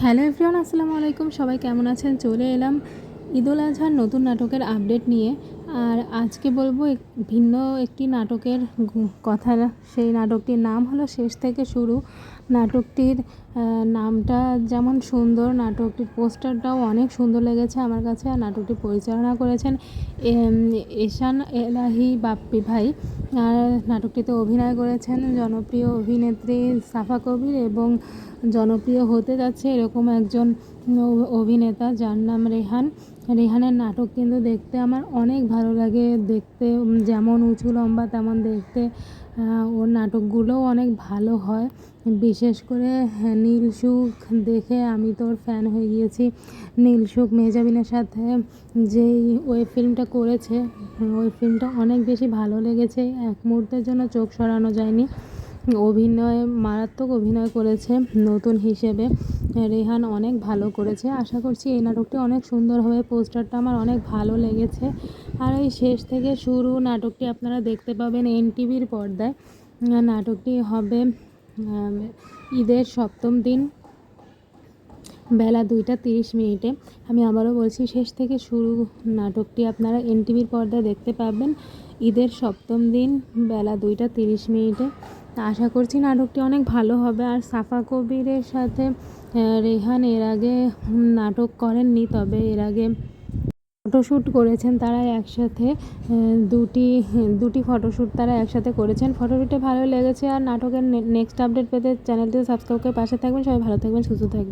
Hello everyone আসসালামু আলাইকুম। সবাই কেমন আছেন? চলে এলাম ঈদুল আজহার নতুন নাটকের আপডেট নিয়ে, আর আজকে বলব ভিন্ন একটি নাটকের কথা সেই নাটকটির নাম হলো শেষ থেকে শুরু। নাটকটির নামটা যেমন সুন্দর, নাটকটির পোস্টারটাও অনেক সুন্দর লেগেছে আমার কাছে, আর নাটকটি পরিচালনা করেছেন এশান এলাহি বাপ্পি ভাই। আর নাটকটিতে অভিনয় করেছেন জনপ্রিয় অভিনেত্রী সাফা কবির এবং জনপ্রিয় হতে যাচ্ছে এরকম একজন অভিনেতা যার নাম রেহান। রেহানের নাটক কিন্তু দেখতে আমার অনেক ভালো লাগে। দেখতে যেমন উঁচু লম্বা তেমন দেখতে ওর নাটকগুলোও অনেক ভালো হয়। বিশেষ করে হ্যাঁ, নীল সুখ দেখে আমি তোর ফ্যান হয়ে গিয়েছি। নীল সুখ সাথে যেই ওয়েব ফিল্মটা করেছে ওই ফিল্মটা অনেক বেশি ভালো লেগেছে। এক মুহূর্তের জন্য চোখ সরানো যায়নি। অভিনয় মারাত্মক অভিনয় করেছে নতুন হিসেবে। রেহান অনেক ভালো করেছে। আশা করছি এই নাটকটি অনেক সুন্দর হবে। পোস্টারটা আমার অনেক ভালো লেগেছে। আর এই শেষ থেকে শুরু নাটকটি আপনারা দেখতে পাবেন এন টিভির পর্দায়। নাটকটি হবে ঈদের সপ্তম দিন, বেলা দুইটা তিরিশ মিনিটে। আমি আবারও বলছি, শেষ থেকে শুরু নাটকটি আপনারা এনটিভির পর্দায় দেখতে পাবেন। ঈদের সপ্তম দিন, বেলা দুইটা তিরিশ মিনিটে। আশা করছি নাটকটি অনেক ভালো হবে। আর সাফা কবিরের সাথে রেহান এর আগে নাটক করেননি, তবে এর আগে ফটোশ্যুট করেছেন তারা একসাথে দুটি দুটি ফটোশ্যুট তারা একসাথে করেছেন। ফটোশ্যুটে ভালো লেগেছে আর নাটকের নেক্সট আপডেট পেতে চ্যানেলটি সাবস্ক্রাইব করে পাশে থাকবেন। সবাই ভালো থাকবেন, সুস্থ থাকবেন।